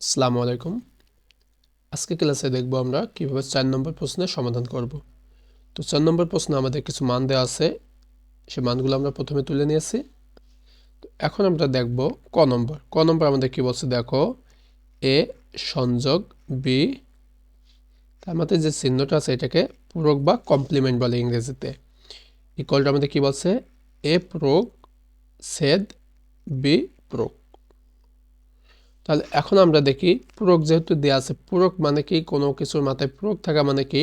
আসসালামু আলাইকুম। আজকে ক্লাসে দেখব আমরা কীভাবে চার নম্বর প্রশ্নের সমাধান করব। তো চার নম্বর প্রশ্নে আমাদের কিছু মান দেওয়া আছে। সে মানগুলো আমরা প্রথমে তুলে নিয়েছি। তো এখন আমরা দেখব ক নম্বর। ক নম্বর আমাদের কি বলছে? দেখো, এ সংযোগ, বি তার মধ্যে যে চিহ্নটা আছে এটাকে পূরক বা কমপ্লিমেন্ট বলে ইংরেজিতে। ইকলটা আমাদের কি বলছে? এ পূরক, সেদ, বি পূরক। তাহলে এখন আমরা দেখি পূরক যেহেতু দেওয়া আছে, পূরক মানে কি? কোনো কিছুর মাথায় পূরক থাকা মানে কি?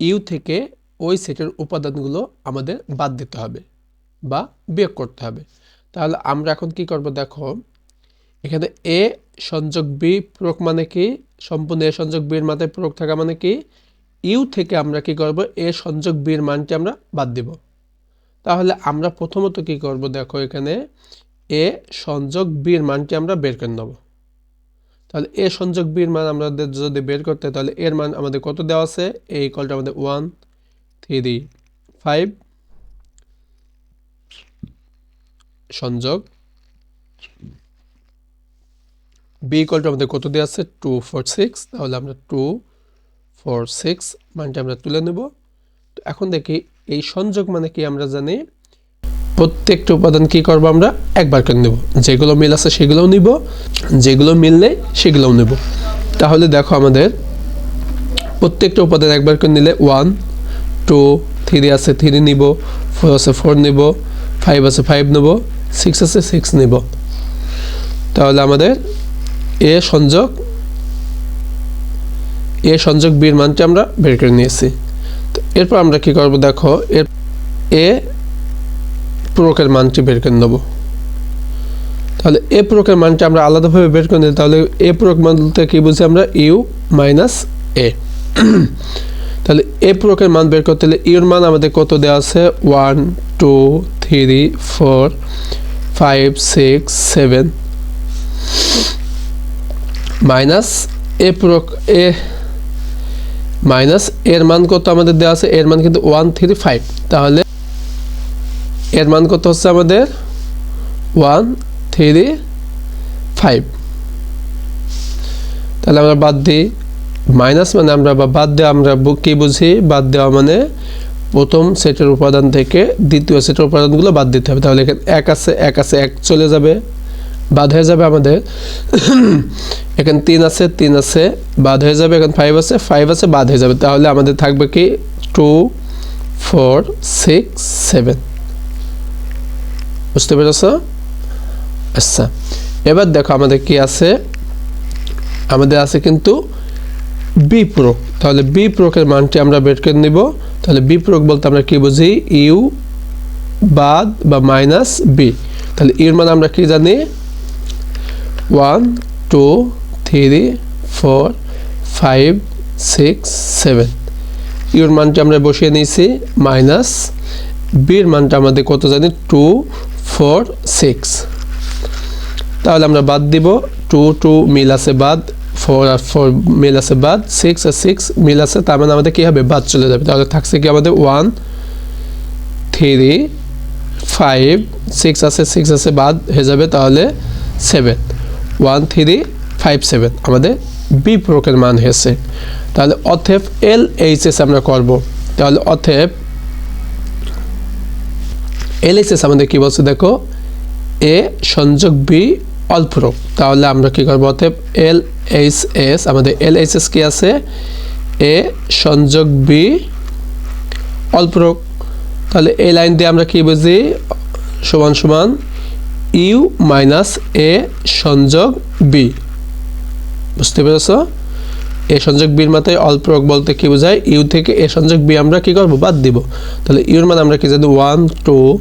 ইউ থেকে ওই সেটের উপাদানগুলো আমাদের বাদ দিতে হবে বা বিয়োগ করতে হবে। তাহলে আমরা এখন কি করব দেখো, এখানে এ সংযোগ বি পূরক মানে কি? সম্পূর্ণ এ সংযোগ বির মাথায় পূরক থাকা মানে কি? ইউ থেকে আমরা কি করব? এ সংযোগ বির মানটি আমরা বাদ দিব। তাহলে আমরা প্রথমত কি করব দেখো এখানে? এ সংযোগ বির মানটি আমরা বের করে নেব। তাহলে এ সংযোগ বির মান আমাদের যদি বের করতে, তাহলে এর মান আমাদের কত দেওয়া আছে? এই কলটা আমাদের ওয়ান থ্রি ফাইভ সংযোগ। বি কলটা আমাদের কত দেওয়া আছে? টু ফোর সিক্স তাহলে আমরা টু ফোর সিক্স মানটা আমরা তুলে নেব। তো এখন দেখি, এই সংযোগ মানে কি আমরা জানি? প্রত্যেকটা উপাদান কি করব আমরা? একবার করে নেব। যেগুলো মিল আছে সেগুলোও নিব। যেগুলো মিললে সেগুলোও নেব। তাহলে দেখো আমাদের প্রত্যেকটা উপাদান একবার করে নিলে ওয়ান টু থ্রি আছে থ্রি নিব ফোর আছে ফোর নিব ফাইভ আছে ফাইভ নেব সিক্স আছে সিক্স নিব। তাহলে আমাদের এ সংযোগ এ সংযোগ বির মানটি আমরা বের করে নিয়েছি। এরপর আমরা কি করব দেখো? এর এ প্রকের মানটি বের করে নেব। তাহলে এ প্রকের মানটি আমরা আলাদাভাবে বের করে নিই তাহলে এ প্রক বলতে কি বুঝি আমরা? U minus A. তাহলে এ প্রকের মান বের করতে হলে ইউর মান আমাদের কত দেওয়া আছে? One, two, three, four, five, six, seven. Minus A প্রক, A minus এর মান কত আমাদের দেওয়া আছে? এর মান কিন্তু ওয়ান, থ্রি, ফাইভ। তাহলে এর মান কত হচ্ছে আমাদের? ওয়ান থ্রি ফাইভ তাহলে আমরা বাদ দিই। মাইনাস মানে আমরা বা বাদ দেওয়া আমরা কী বুঝি? বাদ দেওয়া মানে প্রথম সেটের উপাদান থেকে দ্বিতীয় সেটের উপাদানগুলো বাদ দিতে হবে। তাহলে এখানে এক আছে এক আছে, এক চলে যাবে। বাদ হয়ে যাবে আমাদের। এখানে তিন আছে তিন আছে, বাদ হয়ে যাবে। এখানে ফাইভ আছে ফাইভ আছে, বাদ হয়ে যাবে। তাহলে আমাদের থাকবে কি? টু ফোর সিক্স সেভেন বুঝতে পেরেছ? আচ্ছা এবার দেখো আমাদের কি আছে? আমাদের আছে কিন্তু বি প্রোক তাহলে বি প্রোকের মানটি আমরা বের করে নিব। তাহলে বি প্রোক বলতে আমরা কি বুঝি? ইউ বাদ বা মাইনাস বি তাহলে ইউর মান আমরা কি জানি? One two three four five six seven your মানটি আমরা বসিয়ে নিয়েছি মাইনাস বির মানটা আমাদের কত জানি? Two four six. তাহলে আমরা বাদ দিব, টু টু মিল আছে বাদ, ফোর আর ফোর মিল আছে বাদ, সিক্স আর সিক্স মিল আছে, তার মানে আমাদের কী হবে? বাদ চলে যাবে। তাহলে থাকছে কি আমাদের ওয়ান, থ্রি, ফাইভ, সিক্স আছে সিক্স আছে বাদ, হয়ে যাবে তাহলে seven. One, three, five, seven আমাদের বি প্রোকের মান হয়েছে। তাহলে অথেব এল এইচ এস আমরা করব। তাহলে অথেব এল এইচ এস আমাদের কি বলছে দেখো? এ সংযোগ বি অল্পরোগ তাহলে আমরা কি করব? অতএব এল এইচ এস আমাদের এল এইচ এস কী আছে? এ সংযোগ বি অল্পরোগ তাহলে এই লাইন দিয়ে আমরা কি বুঝি? সমান সমান ইউ মাইনাস এ সংযোগ বি। বুঝতে পেরেছ? এ সংযোগ বির মাথায় অল্প রোগ বলতে কি বোঝায়? ইউ থেকে এ সংযোগ বি আমরা কি করব? বাদ দিব। তাহলে ইউর মানে আমরা কি জানি one, two,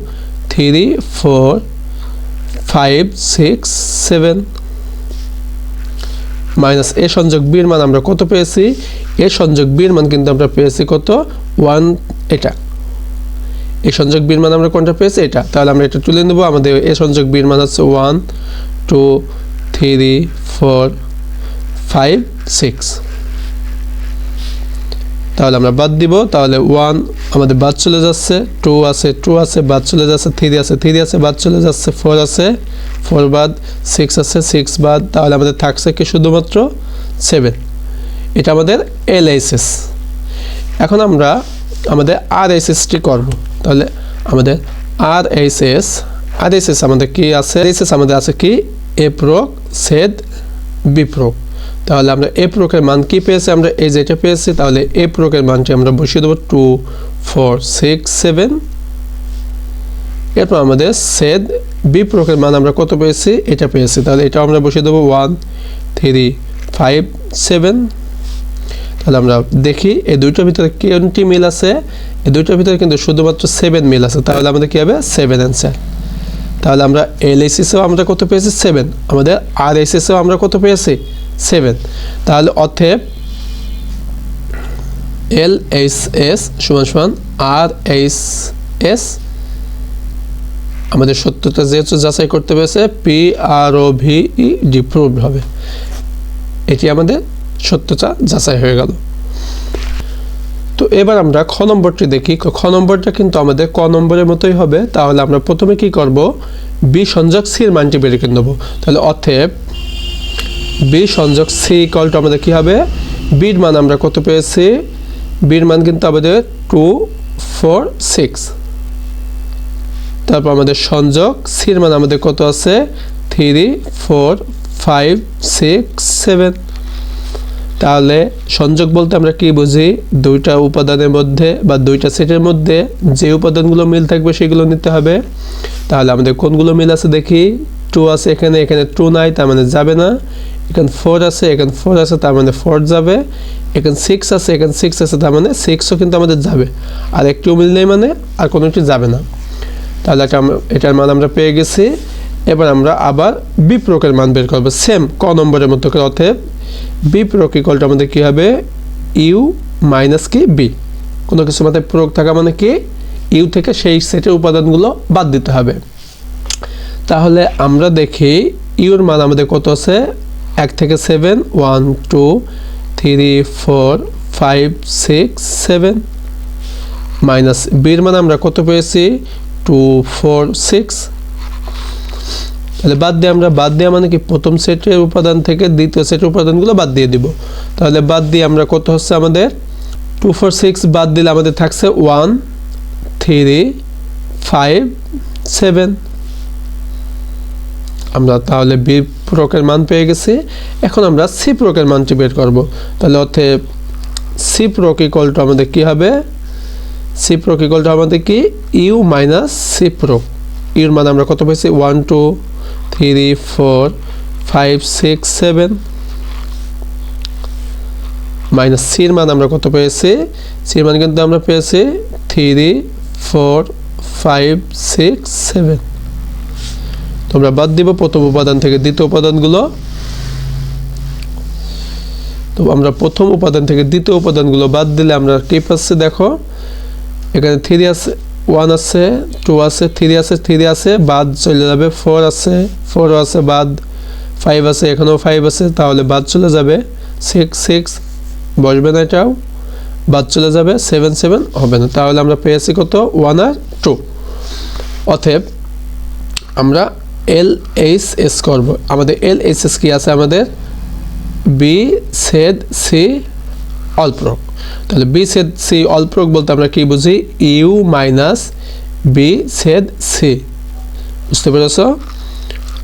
three, four, five, six, seven. Minus A সংযোগ বির মান আমরা কত পেয়েছি? এ সংযোগ বির মান কিন্তু আমরা পেয়েছি কত? ওয়ান, এটা। এ সংযোগ বির মান আমরা কোনটা পেয়েছি? এটা। তাহলে আমরা এটা তুলে নেব। আমাদের এ সংযোগ বির মান হচ্ছে one, two, three, four, five, six. তাহলে আমরা বাদ দিব। তাহলে ওয়ান আমাদের বাদ চলে যাচ্ছে টু আছে টু আছে, বাদ চলে যাচ্ছে থ্রি আছে থ্রি আছে, বাদ চলে যাচ্ছে ফোর আছে ফোর বাদ সিক্স আছে সিক্স বাদ, তাহলে আমাদের থাকছে কি শুধুমাত্র সেভেন এটা আমাদের এল এস এখন আমরা আমাদের আর এস এসটি করব। তাহলে আমাদের R S S R S S আমাদের কি আছে? এস এস আমাদের আছে কি? এ প্রোক সেদ বি প্রোক তাহলে আমরা এ প্রোকের মান কি পেয়েছি? আমরা এই যেটা পেয়েছি, তাহলে এ প্রোকের মানটি আমরা বসিয়ে দেবো টু ফোর সিক্স সেভেন এরপর আমাদের সেদ বি প্রকের মান আমরা কত পেয়েছি? এটা পেয়েছি। তাহলে এটা আমরা বসিয়ে দেবো ওয়ান থ্রি ফাইভ সেভেন তাহলে আমরা দেখি, এই দুইটার ভিতরে কোনটি মিল আছে? এই দুইটার ভিতরে কিন্তু শুধুমাত্র সেভেন মিল আছে। তাহলে আমাদের কী হবে? সেভেন অ্যান্সার তাহলে আমরা এল এসিসেও আমরা কত পেয়েছি? সেভেন আমাদের আর এসএসেও আমরা কত পেয়েছি? সেভেন তাহলে অথেব এল এইচ এস সমান সমান আর এইচ এস আমাদের সত্যতা যেহেতু যাচাই করতে পেরেছে P R O V E হবে। এটি আমাদের সত্যতা যাচাই হয়ে গেল। তো এবার আমরা খ নম্বরটি দেখি। খ নম্বরটা কিন্তু আমাদের ক নম্বরের মতোই হবে। তাহলে আমরা প্রথমে কি করব? বি সংযোগ সির মানটি বের করে নেব। তাহলে অথেব বি সংযোগ সি কলটা আমাদের কি হবে? বির মান আমরা কত পেয়েছি? বির মান কিন্তু আমাদের টু ফোর সিক্স তারপর আমাদের সংযোগ সির মান আমাদের কত আছে? Three four five six seven তাহলে সংযোগ বলতে আমরা কি বুঝি? দুইটা উপাদানের মধ্যে বা দুইটা সেটের মধ্যে যে উপাদানগুলো মিল থাকবে সেগুলো নিতে হবে। তাহলে আমাদের কোনগুলো মিল আছে দেখি? টু আছে এখানে এখানে টু নাই, তার মানে যাবে না। এখানে ফোর আছে, এখানে ফোর আছে, তার মানে ফোর যাবে। এখানে সিক্স আছে, এখানে সিক্স আছে, তার মানে সিক্সও কিন্তু আমাদের যাবে। আর একটিও মিল নেই মানে আর কোনোটি যাবে না। তাহলে এটার মান আমরা পেয়ে গেছি। এবার আমরা আবার বিপ্রকের মান বের করব। সেম ক নম্বরের মতো করে বি প্রক ইকলটা আমাদের কী হবে? ইউ মাইনাস কি বি কোনো কিছু মাথায় প্রয়োগ থাকা মানে কি? ইউ থেকে সেই সেটের উপাদানগুলো বাদ দিতে হবে। তাহলে আমরা দেখি ইউর মান আমাদের কত আছে? এক থেকে seven one two three four five six seven minus বির মান আমরা কত পেয়েছি? টু ফোর সিক্স তাহলে বাদ দিয়ে আমরা, বাদ দেওয়া মানে কি প্রথম সেটের উপাদান থেকে দ্বিতীয় সেটের উপাদানগুলো বাদ দিয়ে দিব। তাহলে বাদ দিয়ে আমরা কত হচ্ছে আমাদের? টু ফোর সিক্স বাদ দিলে আমাদের থাকছে ওয়ান থ্রি ফাইভ সেভেন আমরা তাহলে বি প্রকের মান পেয়ে গেছি। এখন আমরা সি প্রকের মানটি বের করব। তাহলে অর্থে সি প্রক ইকলটা আমাদের কী হবে? সি প্রক ইকলটা আমাদের কি? ইউ মাইনাস সি প্রক ইউর মান আমরা কত পেয়েছি one two three four five six seven minus সির মান আমরা কত পেয়েছি? সির মান কিন্তু আমরা পেয়েছি three four five six seven তোমরা বাদ দিব প্রথম উপাদান থেকে দ্বিতীয় উপাদানগুলো। তো আমরা প্রথম উপাদান থেকে দ্বিতীয় উপাদানগুলো বাদ দিলে আমরা কি পাচ্ছি দেখো? এখানে থ্রি আছে। ওয়ান আছে টু আছে থ্রি আছে থ্রি আছে, বাদ চলে যাবে ফোর আছে ফোর আছে, বাদ ফাইভ আছে, এখানেও ফাইভ আছে, তাহলে বাদ চলে যাবে সিক্স সিক্স বসবে না এটাও, বাদ চলে যাবে সেভেন সেভেন হবে না। তাহলে আমরা পেয়েছি কত? ওয়ান আর টু অথেব আমরা এল এইচ এস করব। আমাদের এল এইচ এস কী আছে? আমাদের বি সেড সি অল্প্রক তাহলে বি সেদ সি অল্প্রক বলতে আমরা কি বুঝি? ইউ মাইনাস বি সেদ সি বুঝতে পেরেছ?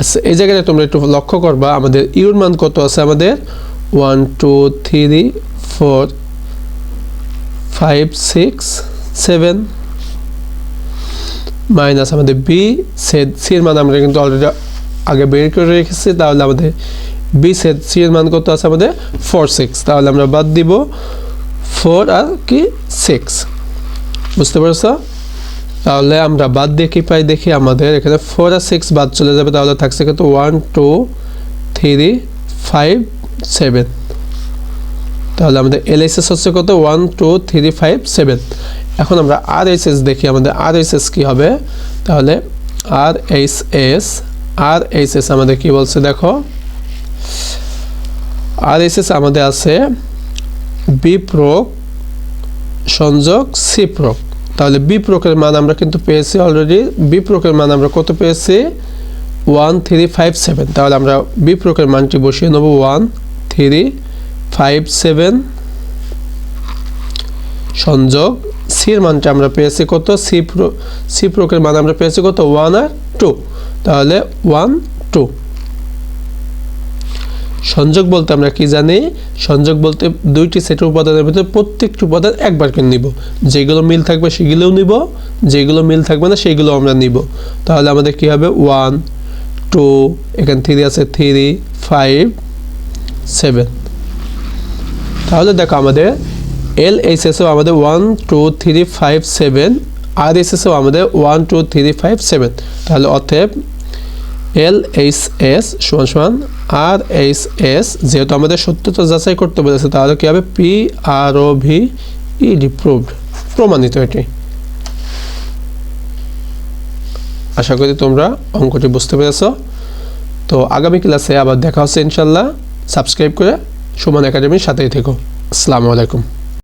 আচ্ছা এই জায়গাটা তোমরা একটু লক্ষ্য করবা, আমাদের ইউর মান কত আছে আমাদের? One two three four five six seven minus আমাদের বি সেদ সির মান আমরা কিন্তু অলরেডি আগে বের করে রেখেছি, তাহলে আমাদের বি সেদ সি এর মান কত আছে আমাদের? ফোর সিক্স তাহলে আমরা বাদ দিব ফোর আর কি সিক্স বুঝতে পারছ? তাহলে আমরা বাদ দিয়ে কি পাই? দেখি আমাদের এখানে ফোর আর সিক্স বাদ চলে যাবে, তাহলে থাকছে কত one two three five seven তাহলে আমাদের এলএসএস হচ্ছে কত? One two three five seven এখন আমরা আর এইচ এস দেখি, আমাদের আর এইচ এস কী হবে? তাহলে R H S R H S আমাদের কি বলছে? দেখো। আর এস আমাদের আছে বি প্রোক সংযোগ সি প্রোক তাহলে বি প্রকারের মান আমরা কিন্তু পেয়েছি অলরেডি বি প্রকারের মান আমরা কত পেয়েছি? ওয়ান থ্রি ফাইভ সেভেন তাহলে আমরা বি প্রকারের মানটি বসিয়ে নেব ওয়ান থ্রি ফাইভ সেভেন সংযোগ সির মানটা আমরা পেয়েছি কত? সি প্রো সি প্রকারের মান আমরা পেয়েছি কত? ওয়ান আর টু তাহলে ওয়ান টু সংযোগ বলতে আমরা কি জানি? সংযোগ বলতে দুইটি সেটের উপাদানের ভিতরে প্রত্যেকটি উপাদান একবার করে নিব। যেগুলো মিল থাকবে সেগুলোও নিব, যেগুলো মিল থাকবে না সেগুলো আমরা নিব। তাহলে আমাদের কি হবে? ওয়ান টু এখানে থ্রি আছে থ্রি ফাইভ সেভেন তাহলে দেখো আমাদের এল এইচ এসও আমাদের one two three five seven R S S O আমাদের one two three five seven তাহলে অতএব এল এইচ এস সমান সমান আর এইচ এস যেহেতু আমাদের সত্যতা যাচাই করতে বলেছে, তাহলে কী হবে? P R O V E D proved প্রমাণিত এটি। আশা করি তোমরা অঙ্কটি বুঝতে পেরেছ। তো আগামী ক্লাসে আবার দেখা হচ্ছে ইনশাল্লাহ সাবস্ক্রাইব করে সুমন একাডেমির সাথেই থেকো। আসসালামু আলাইকুম।